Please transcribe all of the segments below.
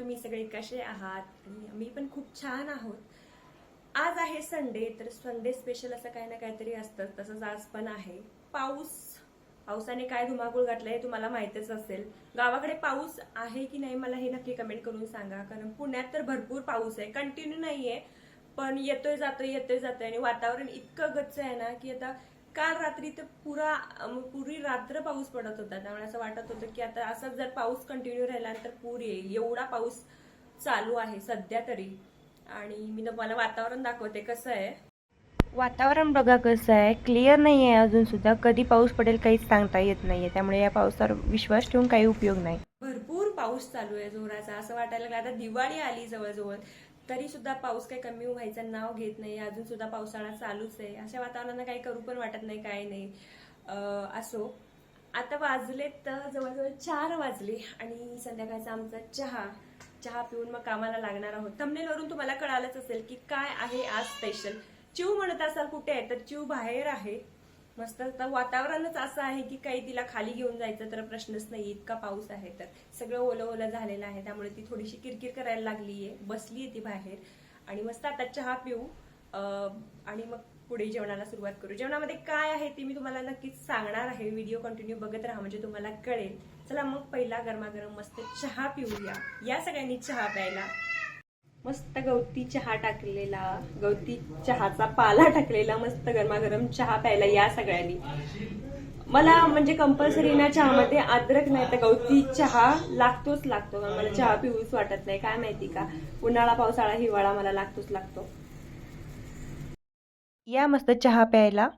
तुम्ही सगळे कसे आहात? आणि आम्ही पण खूप छान आहोत. आज आहे संडे तर संडे स्पेशल असं काही ना काहीतरी असतं. तसंच आज पण आहे. पाऊस. पावसाने काय धुमाकूळ घातलंय हे तुम्हाला माहितच असेल. गावाकडे पाऊस आहे की नाही मला हे नक्की कमेंट करून सांगा. कारण पुण्यात तर भरपूर पाऊस आहे. कंटिन्यू नाहीये. पण येतोय जातोय येतोय जातोय. आणि वातावरण इतकं गच्च आहे ना की आता काल रात्री तर पुरा पुरी रात्र पाऊस पडत होता. त्यामुळे असं वाटत होतं की आता असंच जर पाऊस कंटिन्यू राहिला तर पूर येईल. एवढा पाऊस चालू आहे सध्या तरी. आणि मी तुम्हाला वातावरण दाखवते कसं आहे. वातावरण बघा कसं आहे. क्लिअर नाही आहे अजून सुद्धा. कधी पाऊस पडेल काहीच सांगता येत नाही आहे त्यामुळे या पावसावर विश्वास ठेवून काही उपयोग नाही. भरपूर पाऊस चालू आहे जोराचा. असं वाटायला लागलं. आता दिवाळी आली जवळजवळ. तरी सुद्धा पाऊस काही कमी व्हायचं नाव घेत नाही. अजून सुद्धा पावसाळा चालूच आहे. अशा वातावरणानं काही करू पण वाटत नाही काय नाही. असो. आता वाजलेत तर जवळजवळ चार वाजले आणि संध्याकाळचा आमचा चहा चहा पिऊन मग कामाला लागणार आहोत. तमनेलवरून तुम्हाला कळालंच असेल की काय आहे आज स्पेशल चिव म्हणत असाल कुठे आहे तर चिव बाहेर आहे. मस्त. आता वातावरणच असं आहे की काही तिला खाली घेऊन जायचं तर प्रश्नच नाही. इतका पाऊस आहे तर. सगळं ओलं ओलं झालेलं आहे. त्यामुळे ती थोडीशी किरकिर करायला लागलीये. बसली ती बाहेर. आणि मस्त आता चहा पिऊ. आणि मग पुढे जेवणाला सुरुवात करू. जेवणामध्ये काय आहे ते मी तुम्हाला नक्कीच सांगणार आहे. व्हिडिओ कंटिन्यू बघत राहा म्हणजे तुम्हाला कळेल. चला मग पहिला गरमागरम मस्त चहा पिऊया. या सगळ्यांनी चहा प्यायला. मस्त गवती चहा टाकलेला गवती चहाचा पाला टाकलेला मस्त गरमागरम चहा प्यायला या सगळ्यांनी. मला म्हणजे कंपल्सरी ना चहामध्ये अद्रक नाही तर गवती चहा लागतोच लागतो. मला चहा पिऊच वाटत नाही. काय माहिती का? उन्हाळा पावसाळा हिवाळा मला लागतोच लागतो. या मस्त चहा प्यायला.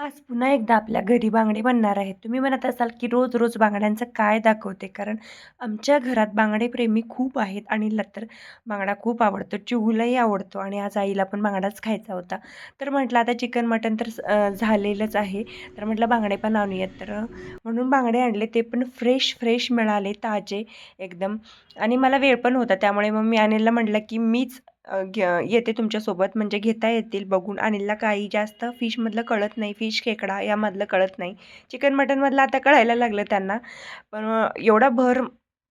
आज पुन्हा एकदा आपल्या घरी बांगडे बनणार आहेत. तुम्ही म्हणत असाल की रोज रोज बांगड्यांचं काय दाखवते? कारण आमच्या घरात बांगडे प्रेमी खूप आहेत आणि तर बांगडा खूप आवडतो चिहूलाही आवडतो आणि आज आईला पण बांगडाच खायचा होता. तर म्हटलं आता चिकन मटन तर झालेलंच आहे. तर म्हटलं बांगडे पण आणूयात. तर म्हणून बांगडे आणले ते पण फ्रेश फ्रेश मिळाले ताजे एकदम. आणि मला वेळ पण होता त्यामुळे मग मी अनिलला म्हटलं की मीच घे येते तुमच्यासोबत. म्हणजे घेता येतील बघून. अनिलला काही जास्त फिशमधलं कळत नाही. फिश खेकडा यामधलं कळत नाही. चिकन मटनमधलं आता कळायला लागलं त्यांना. पण एवढा भर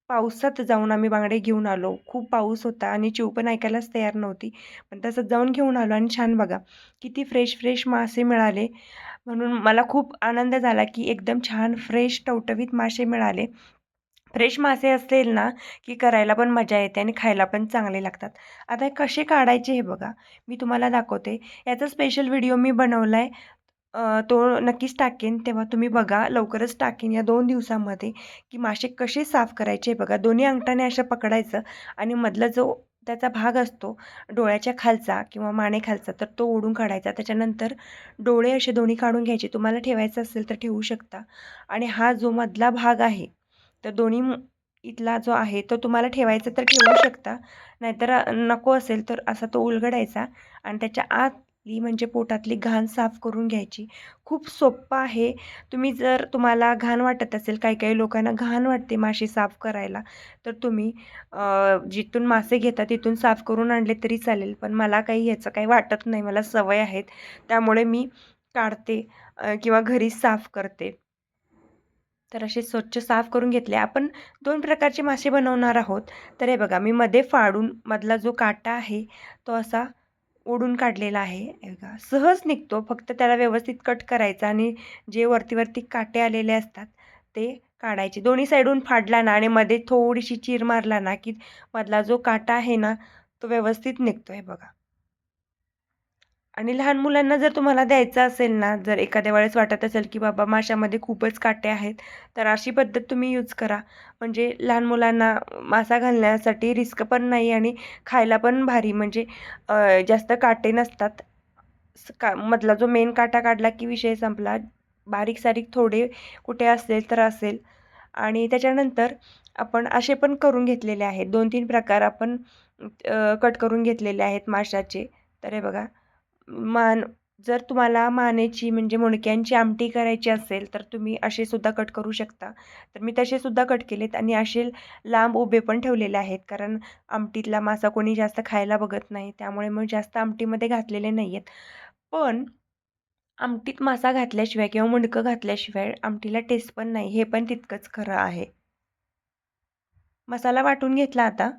पावसात जाऊन आम्ही बांगडे घेऊन आलो. खूप पाऊस होता आणि चिव पण ऐकायलाच तयार नव्हती. पण तसंच जाऊन घेऊन आलो आणि छान बघा किती फ्रेश फ्रेश मासे मिळाले. म्हणून मला खूप आनंद झाला की एकदम छान फ्रेश टवटवीत मासे मिळाले. फ्रेश मासे असेल ना की करायला पण मजा येते आणि खायला पण चांगले लागतात. आता हे कसे काढायचे हे बघा. मी तुम्हाला दाखवते. याचा स्पेशल व्हिडिओ मी बनवला आहे तो नक्कीच टाकेन. तेव्हा तुम्ही बघा. लवकरच टाकेन. या दोन दिवसामध्ये की मासे कसे साफ करायचे हे बघा. दोन्ही अंगठाने असं पकडायचं आणि मधला जो त्याचा भाग असतो डोळ्याच्या खालचा किंवा माने खालचा तर तो ओढून काढायचा. त्याच्यानंतर डोळे असे दोन्ही काढून घ्यायचे. तुम्हाला ठेवायचं असेल तर ठेवू शकता. आणि हा जो मधला भाग आहे तर दोन्ही इथला जो आहे तो तुम्हाला ठेवायचा तर ठेवू शकता. नाहीतर नको असेल तर असा तो उलगडायचा आणि त्याच्या आतली म्हणजे पोटातली घाण साफ करून घ्यायची. खूप सोप्पं आहे. तुम्ही जर तुम्हाला घाण वाटत असेल काही काही लोकांना घाण वाटते मासे साफ करायला तर तुम्ही जिथून मासे घेता तिथून साफ करून आणले तरी चालेल. पण मला काही ह्याचं काही वाटत नाही. मला सवय आहेत. त्यामुळे मी काढते किंवा घरीच साफ करते. तर असे स्वच्छ साफ करून घेतले. आपण दोन प्रकारचे मासे बनवणार आहोत. तर हे बघा मी मध्ये फाडून मधला जो काटा आहे तो असा ओढून काढलेला आहे. हे बघा सहज निघतो. फक्त त्याला व्यवस्थित कट करायचा आणि जे वरती वरती काटे आलेले असतात ते काढायचे. दोन्ही साईडून फाडला ना आणि मध्ये थोडीशी चीर मारला ना की मधला जो काटा आहे ना तो व्यवस्थित निघतो. आहे बघा. आणि लहान मुलांना जर तुम्हाला द्यायचं असेल ना जर एखाद्या वेळेस वाटत असेल की बाबा माशामध्ये खूपच काटे आहेत तर अशी पद्धत तुम्ही यूज करा. म्हणजे लहान मुलांना मासा घालण्यासाठी रिस्क पण नाही आणि खायला पण भारी. म्हणजे जास्त काटे नसतात. स- का मधला जो मेन काटा काढला की विषय संपला. बारीक सारीक थोडे कुठे असेल तर असेल. आणि त्याच्यानंतर आपण असे पण करून घेतलेले आहेत. दोन तीन प्रकार आपण कट करून घेतलेले आहेत माशाचे. तर हे बघा. मान जर तुम्हाला मानेची म्हणजे मुणक्यांची आमटी करायची असेल तर तुम्ही असे सुद्धा कट करू शकता. तर मी तसे सुद्धा कट केलेत आणि असे लांब उभे पण ठेवलेले आहेत कारण आमटीतला मासा कोणी जास्त खायला बघत नाही त्यामुळे मग जास्त आमटीमध्ये घातलेले नाही आहेत पण आमटीत मासा घातल्याशिवाय किंवा मुंडकं घातल्याशिवाय आमटीला टेस्ट पण नाही हे पण तितकंच खरं आहे. मसाला वाटून घेतला आता.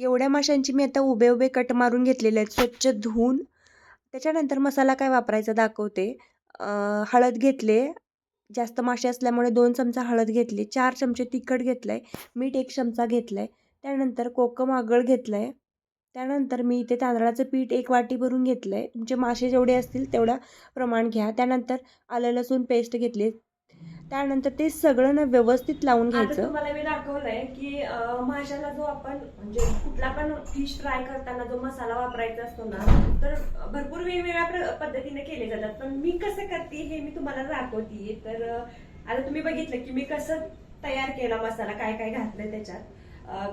एवढ्या माशांची मी आता उभे उभे कट मारून घेतलेले आहेत. स्वच्छ धुवून. त्याच्यानंतर मसाला काय वापरायचा दाखवते. हळद घेतले. जास्त मासे असल्यामुळे दोन चमचा हळद घेतली. चार चमचे तिखट घेतलं आहे मीठ एक चमचा घेतलं आहे त्यानंतर कोकम आगळ घेतलं आहे त्यानंतर मी इथे तांदळाचं पीठ एक वाटी भरून घेतलं आहे तुमचे मासे जेवढे असतील तेवढा प्रमाण घ्या. त्यानंतर आलं लसूण पेस्ट घेतली. त्यानंतर ते सगळं ना व्यवस्थित लावून घ्यायचं. तुम्हाला मी दाखवलंय की माशाला जो आपण म्हणजे कुठला पण फिश फ्राय करताना जो मसाला वापरायचा असतो ना तर भरपूर वेगवेगळ्या पद्धतीने केले जातात. पण मी कसं करते हे मी तुम्हाला दाखवते. तर आता तुम्ही बघितलं की मी कसं तयार केला मसाला काय काय घातलंय त्याच्यात.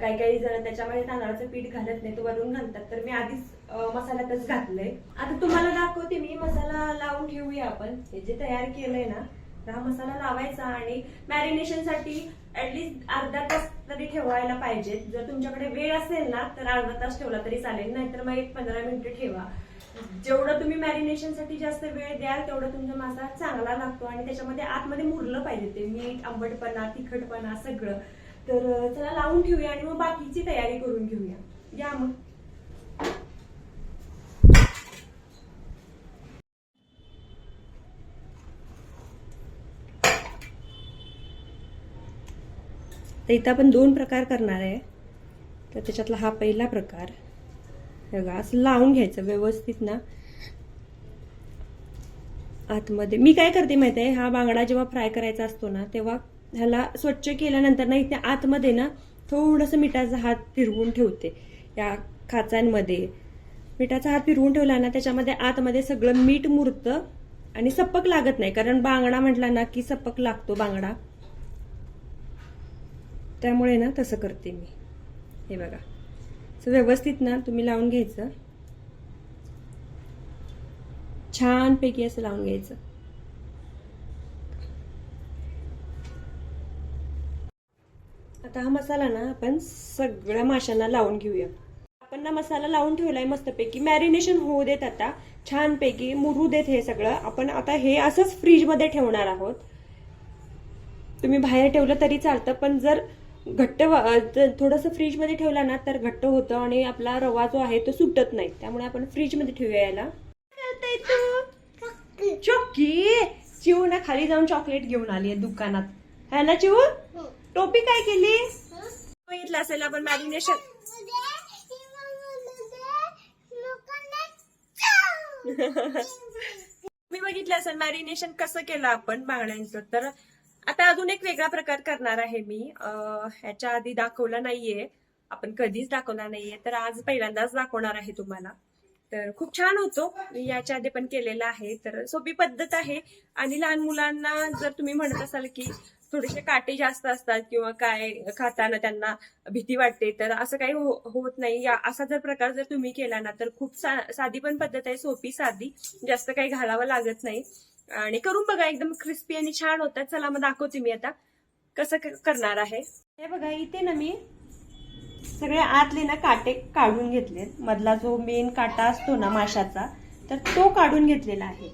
काही काही जण त्याच्यामध्ये तांदळाचं पीठ घालत नाही तो वरून घालतात. तर मी आधीच मसाल्यातच घातलंय. आता तुम्हाला दाखवते मी मसाला लावून ठेवूया आपण. हे जे तयार केलंय ना हा मसाला लावायचा आणि मॅरिनेशनसाठी ऍटलीस्ट अर्धा तास तरी ठेवायला पाहिजे. जर तुमच्याकडे वेळ असेल ना तर अर्धा तास ठेवला तरी चालेल. नाहीतर मग एक पंधरा मिनिटं ठेवा. जेवढं तुम्ही मॅरिनेशनसाठी जास्त वेळ द्याल तेवढं तुमचा मासा चांगला लागतो आणि त्याच्यामध्ये आतमध्ये मुरलं पाहिजे ते. मीठ आंबटपणा तिखटपणा सगळं. तर त्याला चला लावून ठेवूया आणि मग बाकीची तयारी करून घेऊया. या मग. तर इथं आपण दोन प्रकार करणार आहे. तर त्याच्यातला हा पहिला प्रकार. हे बघा असं लावून घ्यायचं व्यवस्थित ना. आतमध्ये. मी काय करते माहिती आहे? हा बांगडा जेव्हा फ्राय करायचा असतो ना तेव्हा ह्याला स्वच्छ केल्यानंतर ना इथे आतमध्ये ना थोडंसं मिठाचा हात फिरवून ठेवते. या खाचांमध्ये. मिठाचा हात फिरवून ठेवला ना त्याच्यामध्ये आतमध्ये सगळं मीठ मुरतं आणि सपक लागत नाही. कारण बांगडा म्हटला ना की सपक लागतो बांगडा. त्यामुळे ना तसं करते मी. हे बघा. सो व्यवस्थित ना तुम्ही लावून घ्यायचं. छानपैकी असं लावून घ्यायचं. आता हा मसाला ना आपण सगळ्या माशांना लावून घेऊया. आपण ना मसाला लावून ठेवलाय मस्तपैकी. मॅरिनेशन होऊ देत आता. छानपैकी मुरू देत हे सगळं. आपण आता हे असंच फ्रीजमध्ये ठेवणार आहोत. तुम्ही बाहेर ठेवलं तरी चालतं पण जर घट्ट थोडंसं फ्रीजमध्ये ठेवला ना तर घट्ट होतं आणि आपला रवा जो आहे तो सुटत नाही. त्यामुळे आपण फ्रीजमध्ये ठेवूया याला. चॉकी चिऊ ना खाली जाऊन चॉकलेट घेऊन आली आहे दुकानात. है ना चिऊ? टोपी काय केली? बघितलं असेल आपण मॅरिनेशन. मी बघितलं असेल मॅरिनेशन कसं केलं आपण बांगड्यांचं. तर आता अजून एक वेगळा प्रकार करणार आहे मी. ह्याच्या आधी दाखवला नाहीये. आपण कधीच दाखवला नाहीये. तर आज पहिल्यांदाच दाखवणार आहे तुम्हाला. तर खूप छान होतो. मी याच्या आधी पण केलेला आहे. तर सोपी पद्धत आहे. आणि लहान मुलांना जर तुम्ही म्हणत असाल की थोडेसे काटे जास्त असतात किंवा काय खाताना त्यांना भीती वाटते तर असं काही हो- होत नाही. या असा जर प्रकार जर तुम्ही केला ना तर खूप सा- साधी पण पद्धत आहे सोपी साधी. जास्त काही घालावं लागत नाही. आणि करून बघा एकदम क्रिस्पी आणि छान होतात. चला मग दाखवते मी आता कसं करणार आहे. हे बघा इथे ना मी सगळे आतले ना काटे काढून घेतले मधला जो मेन काटा असतो ना माशाचा तर तो काढून घेतलेला आहे.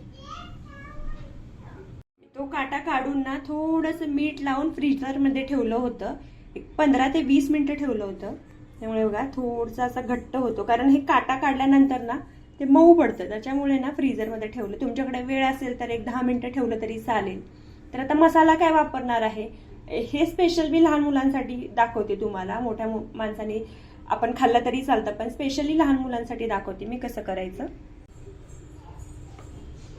तो काटा काढून ना थोडंसं मीठ लावून फ्रीजरमध्ये ठेवलं होतं. एक पंधरा ते वीस मिनिटं ठेवलं होतं. त्यामुळे बघा थोडसा असा घट्ट होतो. कारण हे काटा काढल्यानंतर ना ते मऊ पडतं. त्याच्यामुळे ना फ्रीजरमध्ये ठेवलं. तुमच्याकडे वेळ असेल तर एक दहा मिनिटं ठेवलं तरी चालेल. तर आता मसाला काय वापरणार आहे? हे स्पेशल मी लहान मुलांसाठी दाखवते तुम्हाला. मोठ्या माणसाने आपण खाल्लं तरी चालतं. पण स्पेशली लहान मुलांसाठी दाखवते मी कसं करायचं.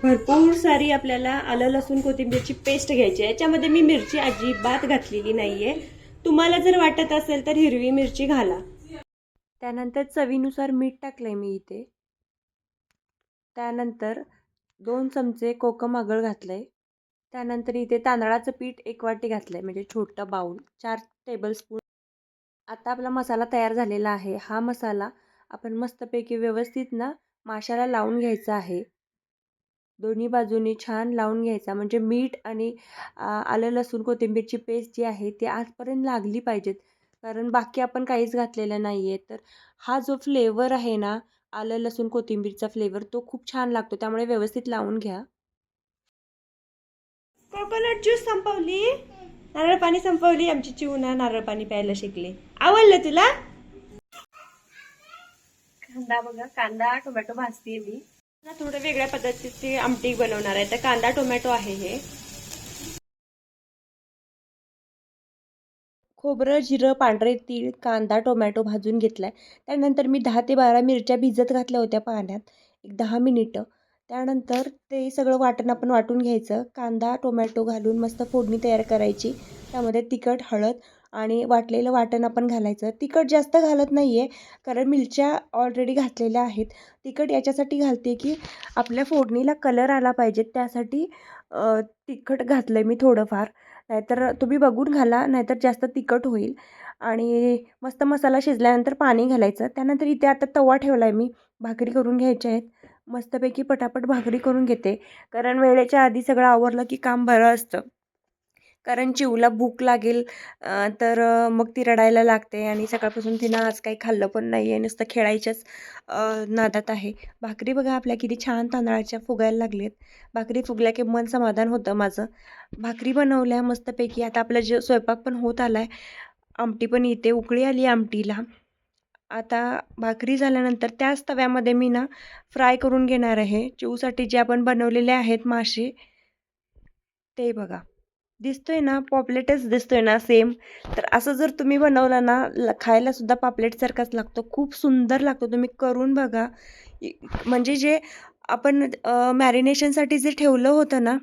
भरपूर सारी आपल्याला आलं लसूण कोथिंबीरची पेस्ट घ्यायची आहे. याच्यामध्ये मी मिरची अजिबात घातलेली नाहीये. तुम्हाला जर वाटत असेल तर हिरवी मिरची घाला. त्यानंतर चवीनुसार मीठ टाकलंय मी इथे. त्यानंतर दोन चमचे कोकम आगळ घातलंय. त्यानंतर इथे तांदळाचं पीठ एक वाटी घातलंय म्हणजे छोटं बाऊल चार टेबलस्पून आता आपला मसाला तयार झालेला आहे. हा मसाला आपण मस्तपैकी व्यवस्थित ना माशाला लावून घ्यायचा आहे. दोन्ही बाजूनी छान लावून घ्यायचा. म्हणजे मीठ आणि आलं लसूण कोथिंबीरची पेस्ट जी आहे ती आजपर्यंत लागली पाहिजेत. कारण बाकी आपण काहीच घातलेलं नाही आहे तर हा जो फ्लेवर आहे ना आलं लसूण कोथिंबीरचा फ्लेवर तो खूप छान लागतो. त्यामुळे व्यवस्थित लावून घ्या. कोकोनट ज्यूस संपवली? नारळ पाणी संपवली? आमची चिवना नारळ पाणी प्यायला शिकली. आवडलं तुला? कांदा बघा कांदा टोमॅटो भाजतीये मी. ना थोडं वेगळ्या पद्धतीची आमटी बनवणार आहे. तर कांदा टोमॅटो आहे हे. खोबरं जिरं पांढरे तीळ कांदा टोमॅटो भाजून घेतलाय. त्यानंतर मी दहा ते बारा मिरच्या भिजत घातल्या होत्या पाण्यात एक दहा मिनिटं. त्यानंतर ते सगळं वाटण आपण वाटून घ्यायचं. कांदा टोमॅटो घालून मस्त फोडणी तयार करायची. त्यामध्ये तिखट हळद आणि वाटलेलं वाटण आपण घालायचं. तिखट जास्त घालत नाही आहे कारण मिरच्या ऑलरेडी घातलेल्या आहेत. तिखट याच्यासाठी घालते की आपल्या फोडणीला कलर आला पाहिजे. त्यासाठी तिखट घातलं आहे मी थोडंफार. नाहीतर तुम्ही बघून घाला नाहीतर जास्त तिखट होईल. आणि मस्त मसाला शिजल्यानंतर पाणी घालायचं. त्यानंतर इथे आता तवा ठेवला आहे मी. भाकरी करून घ्यायच्या आहेत. मस्तपैकी पटापट भाकरी करून घेते. कारण वेळेच्या आधी सगळं आवरलं की काम बरं असतं. कारण चिवला भूक लागेल तर मग ती रडायला लागते आणि सकाळपासून तिनं आज काही खाल्लं पण नाही आहे नुसतं खेळायच्याच नादात आहे. भाकरी बघा आपल्या किती छान तांदळाच्या फुगायला लागलेत. भाकरी फुगल्या की मन समाधान होतं माझं. भाकरी बनवल्या मस्तपैकी. आता आपला जे स्वयंपाक पण होत आला आहे आमटी पण इथे उकळी आली आमटीला. आता भाकरी झाल्यानंतर त्याच तव्यामध्ये मी ना फ्राय करून घेणार आहे. चिवसाठी जे आपण बनवलेले आहेत मासे ते बघा. दिसतोय ना पॉपलेटच दिसतोय ना सेम तर असं जर तुम्ही बनवलं ना ल खायला सुद्धा पापलेटसारखाच लागतो. खूप सुंदर लागतो. तुम्ही करून बघा. म्हणजे जे आपण मॅरिनेशनसाठी जे ठेवलं होतं ना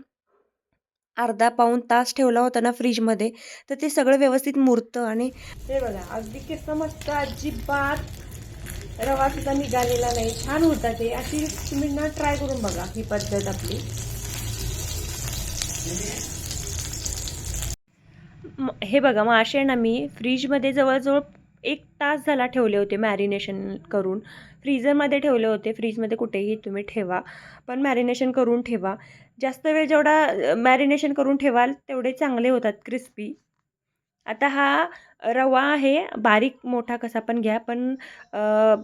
अर्धा पाऊण तास ठेवला होता ना फ्रीजमध्ये तर ते सगळं व्यवस्थित मुरतं आणि ते बघा अगदी किती मस्त अजिबात रवा सुद्धा निघालेला नाही. छान होता ते अशी तुम्ही ना ट्राय करून बघा ही पद्धत आपली. हे बघा मासे ना मी फ्रीजमध्ये जवळजवळ एक तास झाला ठेवले होते मॅरिनेशन करून. फ्रीजरमध्ये ठेवले होते फ्रीजमध्ये कुठेही तुम्ही ठेवा पण मॅरिनेशन करून ठेवा. जास्त वेळ जेवढा मॅरिनेशन करून ठेवाल तेवढे चांगले होतात क्रिस्पी. आता हा रवा आहे बारीक मोठा कसा पण घ्या पण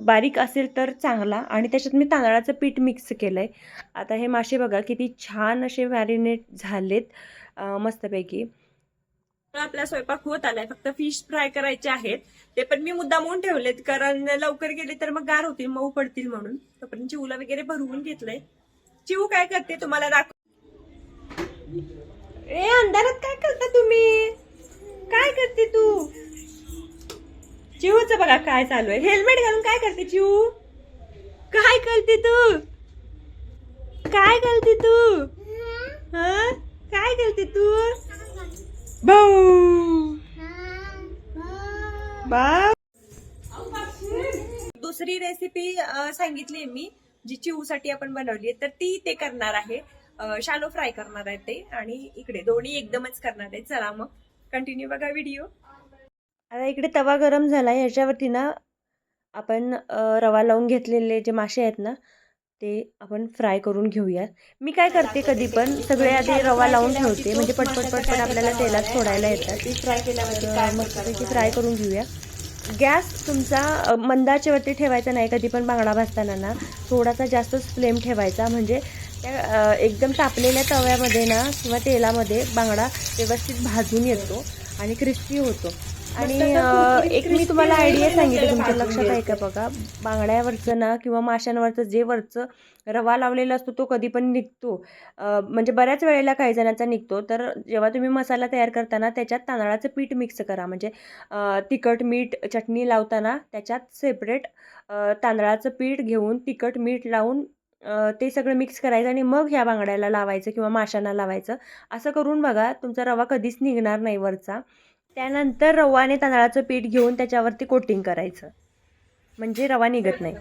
बारीक असेल तर चांगला आणि त्याच्यात मी तांदळाचं पीठ मिक्स केलं आहे आता हे मासे बघा किती छान असे मॅरिनेट झालेत मस्तपैकी. आपला स्वयंपाक होत आलाय. फक्त फिश फ्राय करायचे आहेत. ते पण मी मुद्दामून ठेवलेत. कारण लवकर गेले तर मग गार होतील मऊ पडतील म्हणून. तोपर्यंत चिवला वगैरे भरवून घेतलंय. चिवू काय करते तुम्हाला दाखव ए अंधारात काय करता तुम्ही? काय करते तू? चिवूच बघा काय चालू आहे. हेल्मेट घालून काय करते चिवू? काय करते तू? काय करते तू? हा? काय करते तू? भाऊ बा दुसरी रेसिपी सांगितली मी जी चिवसाठी आपण बनवली आहे तर ती ते करणार आहे. शालो फ्राय करणार आहे ते आणि इकडे दोन्ही एकदमच करणार आहे. चला मग कंटिन्यू बघा व्हिडिओ आता इकडे तवा गरम झाला आहे ह्याच्यावरती ना आपण रवा लावून घेतलेले जे मासे आहेत ना ते आपण फ्राय करून घेऊया मी काय करते कधी पण सगळे आधी रवा लावून ठेवते म्हणजे पटपट पटपट आपल्याला तेलात सोडायला येतात. ती फ्राय केल्यावर मस्तपैकी फ्राय करून घेऊया. गॅस तुमचा अ, मंदाचेवरती ठेवायचा नाही कधी पण बांगडा भाजताना ना. थोडासा जास्तच फ्लेम ठेवायचा म्हणजे त्या एकदम तापलेल्या तव्यामध्ये ना किंवा तेलामध्ये बांगडा व्यवस्थित भाजून येतो आणि क्रिस्पी होतो. आणि एक मी तुम्हाला आयडिया सांगितली तुमच्या लक्षात आहे का. बघा? बांगड्यावरचं ना किंवा माशांवरचं जे वरचं रवा लावलेला असतो तो कधी पण निघतो. म्हणजे बऱ्याच वेळेला काही जणांचा निघतो. तर जेव्हा तुम्ही मसाला तयार करताना त्याच्यात तांदळाचं पीठ मिक्स करा. म्हणजे तिखट मीठ चटणी लावताना त्याच्यात सेपरेट तांदळाचं पीठ घेऊन तिखट मीठ लावून ते सगळं मिक्स करायचं आणि मग ह्या बांगड्याला लावायचं किंवा माशांना लावायचं. असं करून बघा तुमचा रवा कधीच निघणार नाही वरचा. त्यानंतर रवाने तांदळाचं पीठ घेऊन त्याच्यावरती कोटिंग करायचं. म्हणजे रवा निघत नाही.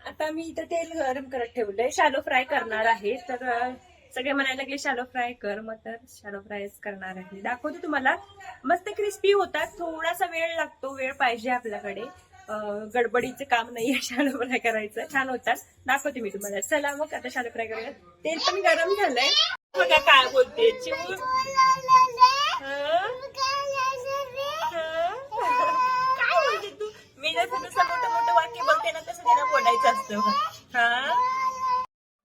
आता मी इथं तेल गरम करत ठेवलंय. शालो फ्राय करणार आहे. तर सगळे म्हणायला लागले शालो फ्राय कर. मग तर शालो फ्रायच करणार आहे. दाखवते तुम्हाला. मस्त क्रिस्पी होतात. थोडासा वेळ लागतो. वेळ पाहिजे आपल्याकडे. गडबडीचं काम नाहीये शालो फ्राय करायचं. छान होतात. दाखवते मी तुम्हाला. चला मग आता शालो फ्राय करूया. तेल पण गरम झालंय. बघा काय बोलते. चिमूर काय बोलते तू मी जसं जसं मोठं मोठं वाक्य बोलते ना तसं तिला बोलायचं असतं हा?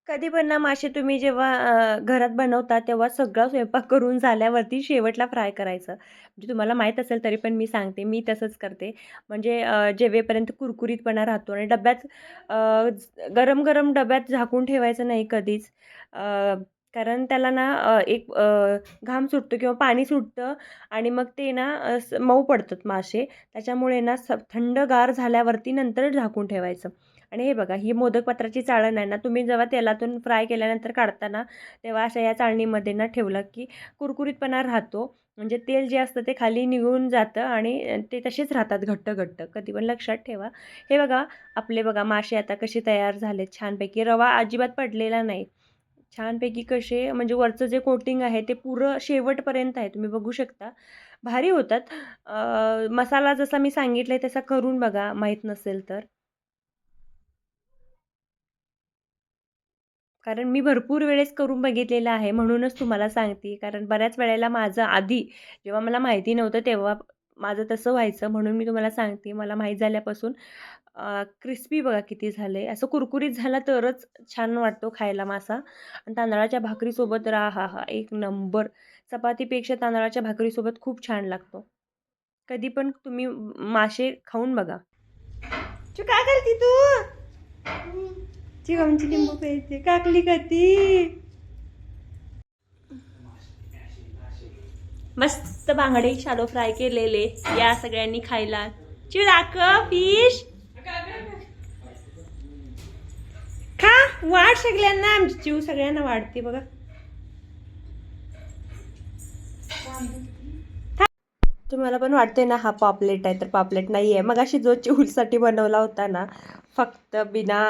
कधी पण ना मासे तुम्ही जेव्हा घरात बनवता तेव्हा सगळा स्वयंपाक करून झाल्यावरती शेवटला फ्राय करायचं. म्हणजे तुम्हाला माहीत असेल तरी पण मी सांगते मी तसंच करते. म्हणजे जेवेपर्यंत कुरकुरीतपणा राहतो आणि डब्यात गरम गरम डब्यात झाकून ठेवायचं नाही कधीच. कारण त्याला ना एक घाम सुटतो किंवा पाणी सुटतं आणि मग ते ना स- मऊ पडतात मासे. त्याच्यामुळे ना स थंडगार झाल्यावरती नंतर झाकून ठेवायचं. आणि हे बघा ही मोदकपत्राची चाळण आहे ना तुम्ही जेव्हा तेलातून फ्राय केल्यानंतर काढताना तेव्हा अशा या चाळणीमध्ये ना ठेवलं की कुरकुरीतपणा राहतो. म्हणजे तेल जे असतं ते खाली निघून जातं आणि ते तसेच राहतात घट्ट घट्ट कधी पण लक्षात ठेवा. हे बघा आपले बघा मासे आता कसे तयार झाले छानपैकी रवा अजिबात पडलेला नाही. छानपैकी कसे म्हणजे वरचं जे कोटिंग आहे ते पुरं शेवटपर्यंत आहे तुम्ही बघू शकता. भारी होतात. मसाला जसा मी सांगितला आहे तसा करून बघा माहीत नसेल तर. कारण मी भरपूर वेळेस करून बघितलेलं आहे म्हणूनच तुम्हाला सांगते. कारण बऱ्याच वेळेला माझं आधी जेव्हा मला माहिती नव्हतं तेव्हा माझं तसं व्हायचं म्हणून मी तुम्हाला सांगते. मला माहीत झाल्यापासून क्रिस्पी बघा किती झाले असं कुरकुरीत झाला तरच छान वाटतो खायला मासा. आणि तांदळाच्या भाकरीसोबत रा हा हा एक नंबर. चपातीपेक्षा तांदळाच्या भाकरीसोबत खूप छान लागतो. कधी पण तुम्ही मासे खाऊन बघा. तू काय करते तू? ची आमची लिंबू प्यायचे. काकली का मस्त बांगडे शालो फ्राय केलेले या सगळ्यांनी खायला. चिडाक फिश. खा वाढ सगळ्यांना आमची चिव सगळ्यांना वाढते बघा. तुम्हाला पण वाटते ना हा पापलेट आहे तर पापलेट नाही आहे मग अशी जो चिवलसाठी बनवला होता ना फक्त बिना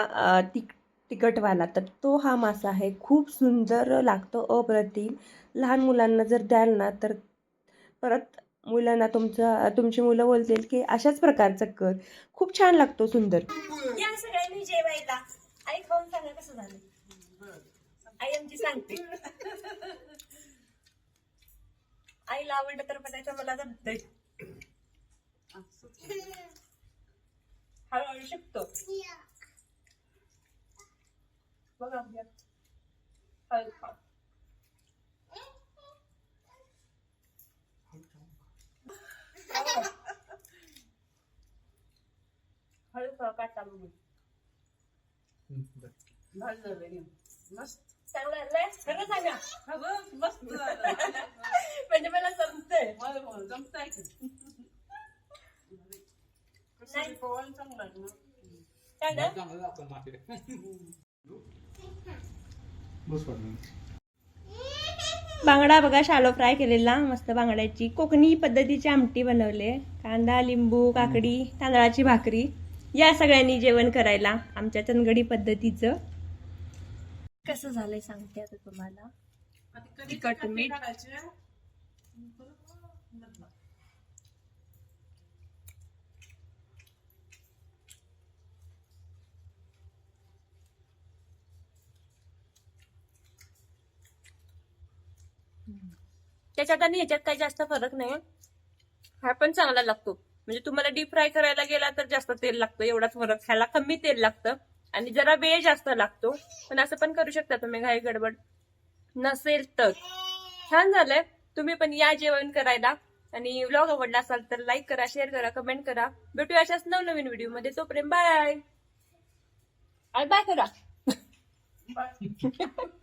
तिक तिखटवाला तर तो हा मासा आहे. खूप सुंदर लागतो अप्रतिम. लहान मुलांना जर द्याल ना तर परत मुलांना तुमचं तुमची मुलं बोलतील की अशाच प्रकारचं कर. खूप छान लागतो सुंदर. या सगळ्यांनी जेवायला. आई खाऊन सांगा कसं झालं? आई आमची सांगते. आईला आवडलं तर बनायचं मला जमतंय हळूहळू शिकतो. बघा बघा. हळू खा. हळू खा काटा बघून चांगलं आहे. खरं सांगा. म्हणजे मला जमतंय. नाही. काय ना बांगडा बघा शालो फ्राय केलेला. मस्त बांगड्याची. कोकणी पद्धतीची आमटी बनवले कांदा लिंबू काकडी तांदळाची भाकरी. या सगळ्यांनी जेवण करायला आमच्या चंदगडी पद्धतीचं. कसं झालंय सांगते आता तुम्हाला? तिखट मीठ. त्याच्यात आणि ह्याच्यात काही जास्त फरक नाही. हा पण चांगला लागतो. म्हणजे तुम्हाला डीप फ्राय करायला गेला तर जास्त तेल लागतं एवढाच फरक. ह्याला कमी तेल लागतं आणि जरा वेळ जास्त लागतो. पण असं पण करू शकता तुम्ही घाई गडबड नसेल तर. छान झालंय. तुम्ही पण या जेवण करायला. आणि व्लॉग आवडला असाल तर लाईक करा शेअर करा कमेंट करा. भेटूया अशाच नवनवीन व्हिडिओमध्ये. तोपर्यंत बाय बाय करा.